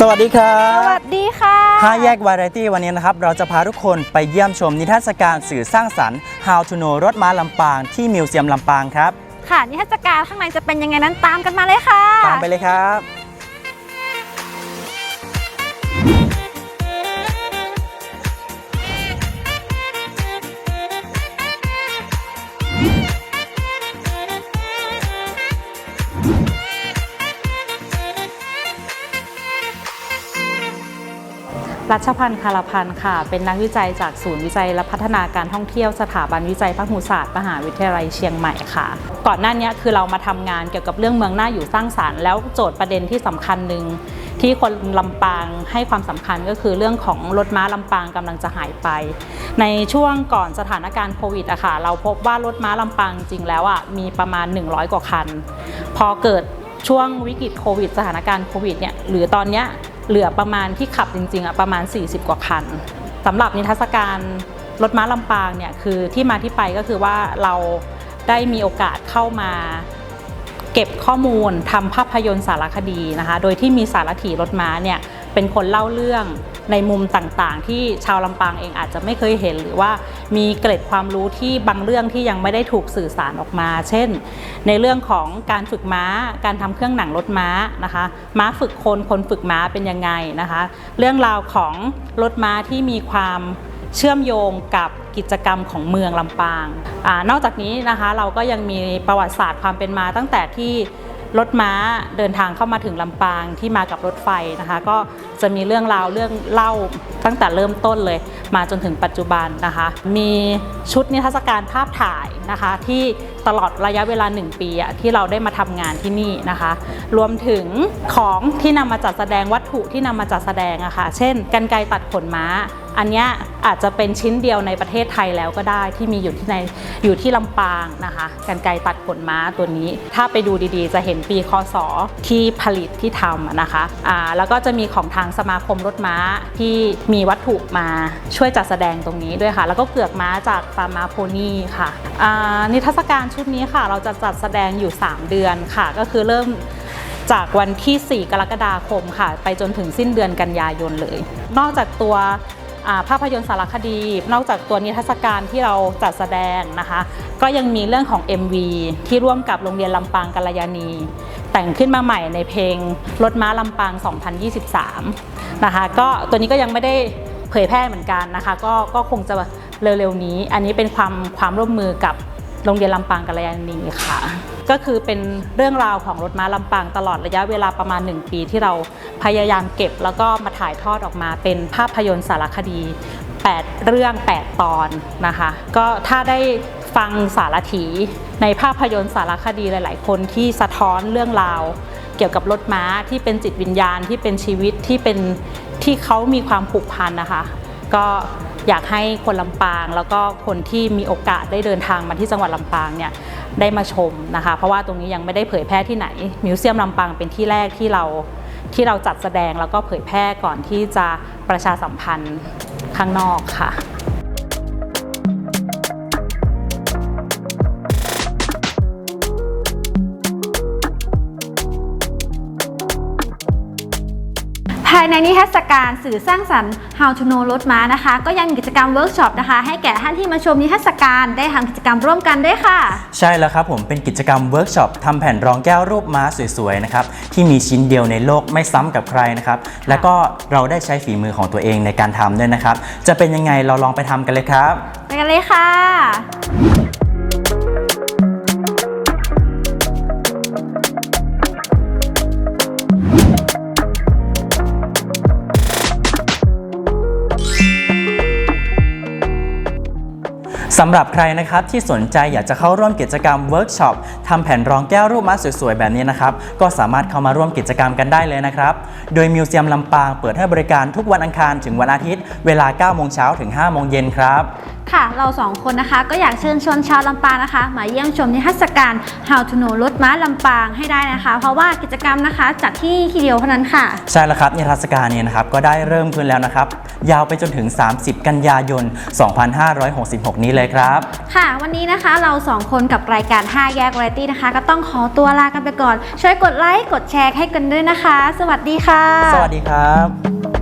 สวัสดีครัสบวัสดีค่ะห้าแยกวาไรตี้วันนี้นะครับ เราจะพาทุกคนไปเยี่ยมชมนิทรรศการสื่อสร้างสรรค์ How to know รถม้าลำปางที่มิวเซียมลำปางครับ ค่ะ นิทรรศการข้างในจะเป็นยังไงนั้นตามกันมาเลยค่ะ ตามไปเลยครับ รัชพันธ์คารพันธ์ค่ะ เป็นนักวิจัยจากศูนย์วิจัยและพัฒนาการท่องเที่ยวสถาบันวิจัยพหุศาสตร์มหาวิทยาลัยเชียงใหม่ค่ะ ก่อนหน้านี้คือเรามาทำงานเกี่ยวกับเรื่องเมืองน่าอยู่สร้างสารรค์แล้วโจทย์ประเด็นที่สำคัญหนึ่งที่คนลำปางให้ความสำคัญก็คือเรื่องของรถม้าลำปางกำลังจะหายไป ในช่วงก่อนสถานการณ์โควิดอะค่ะเราพบว่ารถม้าลำปางจริงแล้วอะมีประมาณ 100 กว่าคัน พอเกิดช่วงวิกฤตโควิด สถานการณ์โควิดเนี่ยหรือตอนเนี้ย เหลือประมาณที่ขับจริงๆอะประมาณ 40 กว่าคันสำหรับนิทรรศการรถม้าลำปางเนี่ยคือที่มาที่ไปก็คือว่าเราได้มีโอกาสเข้ามาเก็บข้อมูลทำภาพยนตร์สารคดีนะคะ โดยที่มีสารถีรถม้าเนี่ย เป็นคนเล่าเรื่องในมุมต่างๆ ที่ชาวลำปางเองอาจจะไม่เคยเห็น หรือว่ามีเกร็ดความรู้ที่บางเรื่องที่ยังไม่ได้ถูกสื่อสารออกมา เช่น ในเรื่องของการฝึกม้า การทำเครื่องหนังรถม้านะคะ ม้าฝึกคนคนฝึกม้าเป็นยังไงนะคะ เรื่องราวของรถม้าที่มีความเชื่อมโยงกับกิจกรรมของเมืองลำปางอนอกจากนี้นะคะเราก็ยังมีประวัติศาสตร์ความเป็นมาตั้งแต่ที่ รถม้าเดินทางเข้ามาถึงลำปางที่มากับรถไฟนะคะ ก็จะมีเรื่องราวเรื่องเล่าตั้งแต่เริ่มต้นเลย มาจนถึงปัจจุบันนะคะ มีชุดนิทรรศการภาพถ่ายนะคะ ที่ตลอดระยะเวลา 1 ปีอะที่เราได้มาทำงานที่นี่นะคะ รวมถึงของที่นำมาจัดแสดงวัตถุที่นำมาจัดแสดงอะค่ะ เช่นกันไกตัดขนม้า อันนี้อาจจะเป็นชิ้นเดียวในประเทศไทยแล้วก็ได้ที่มีอยู่ที่ในอยู่ที่ลำปางนะคะกันไกตัดขนม้าตัวนี้ ถ้าไปดูดีๆ จะเห็นปีคศที่ผลิตที่ทำนะคะอ่าแล้วก็จะมีของทางสมาคมรถม้าที่มีวัตถุมาช่วยจัดแสดงตรงนี้ด้วยค่ะ แล้วก็เกือกม้าจากฟาร์มาโพนีค่ะนิทรรศการชุดนี้ค่ะ เราจะจัดแสดงอยู่ 3 เดือนค่ะ ก็คือเริ่มจากวันที่ 4 กรกฎาคมค่ะ ไปจนถึงสิ้นเดือนกันยายนเลย นอกจากตัวภาพยนตร์สารคดี นอกจากตัวนิทรรศการที่เราจัดแสดงนะคะ ก็ยังมีเรื่องของ MV ที่ร่วมกับโรงเรียนลำปางกัลยาณี แต่งขึ้นมาใหม่ในเพลงรถม้าลำปาง 2023 นะคะ ก็ตัวนี้ก็ยังไม่ได้เผยแพร่เหมือนกันนะคะ ก็ก็คงจะเร็วๆนี้ อันนี้เป็นความความร่วมมือกับโรงเรียนลำปางกัลยาณีค่ะ ก็คือเป็นเรื่องราวของรถม้าลำปางตลอดระยะเวลาประมาณ 1 ปีที่เราพยายามเก็บ แล้วก็มาถ่ายทอดออกมาเป็นภาพยนตร์สารคดี 8 เรื่อง 8 ตอนนะคะ ก็ถ้าได้ ฟังสารถีในภาพยนตร์สารคดีหลาย ๆ คนที่สะท้อนเรื่องราว เกี่ยวกับรถม้าที่เป็นจิตวิญญาณที่เป็นชีวิตที่เป็นที่เขามีความผูกพันนะคะ ก็อยากให้คนลำปางแล้วก็คนที่มีโอกาสได้เดินทางมาที่จังหวัดลำปางเนี่ยได้มาชมนะคะ เพราะว่าตรงนี้ยังไม่ได้เผยแพร่ที่ไหนมิวเซียมลำปางเป็นที่แรกที่เราที่เราจัดแสดงแล้วก็เผยแพร่ก่อนที่จะประชาสัมพันธ์ข้างนอกค่ะ ภายในนิทรรศการสื่อสร้างสรรค์ How to know รถม้านะคะ ก็ยังมีกิจกรรมเวิร์กช็อปนะคะ ให้แก่ท่านที่มาชมนิทรรศการได้ทำกิจกรรมร่วมกันด้วยค่ะ ใช่แล้วครับผมเป็นกิจกรรมเวิร์กช็อปทำแผ่นรองแก้วรูปม้าสวยๆนะครับที่มีชิ้นเดียวในโลกไม่ซ้ำกับใครนะครับแล้วก็เราได้ใช้ฝีมือของตัวเองในการทำด้วยนะครับจะเป็นยังไงเราลองไปทำกันเลยครับ ไปกันเลยค่ะ สำหรับใครนะครับที่สนใจอยากจะเข้าร่วมกิจกรรมเวิร์กช็อปทำแผ่นรองแก้วรูปม้าสวยๆ แบบนี้นะครับ ก็สามารถเข้ามาร่วมกิจกรรมกันได้เลยนะครับ โดยมิวเซียมลำปางเปิดให้บริการทุกวันอังคารถึงวันอาทิตย์ เวลา 9 โมงเช้าถึง 5 โมงเย็นครับ ค่ะ เราสองคนนะคะก็อยากเชิญชวนชาวลำปางนะคะ มาเยี่ยมชมนิทรรศการ How to Know รถม้าลำปางให้ได้นะคะ เพราะว่ากิจกรรมนะคะจัดที่นี่ทีเดียวเท่านั้นค่ะ ใช่แล้วครับนิทรรศการเนี่ยนะครับก็ได้เริ่มขึ้นแล้วนะครับ ยาวไปจนถึง 30 กันยายน 2566 นี้เลยครับ ค่ะ วันนี้นะคะเราสองคนกับรายการ 5 แยก v a r i ตี้นะคะ ก็ต้องขอตัวลากันไปก่อน ช่วยกดไลค์กดแชร์ให้กันด้วยนะคะ สวัสดีค่ะ สวัสดีครับ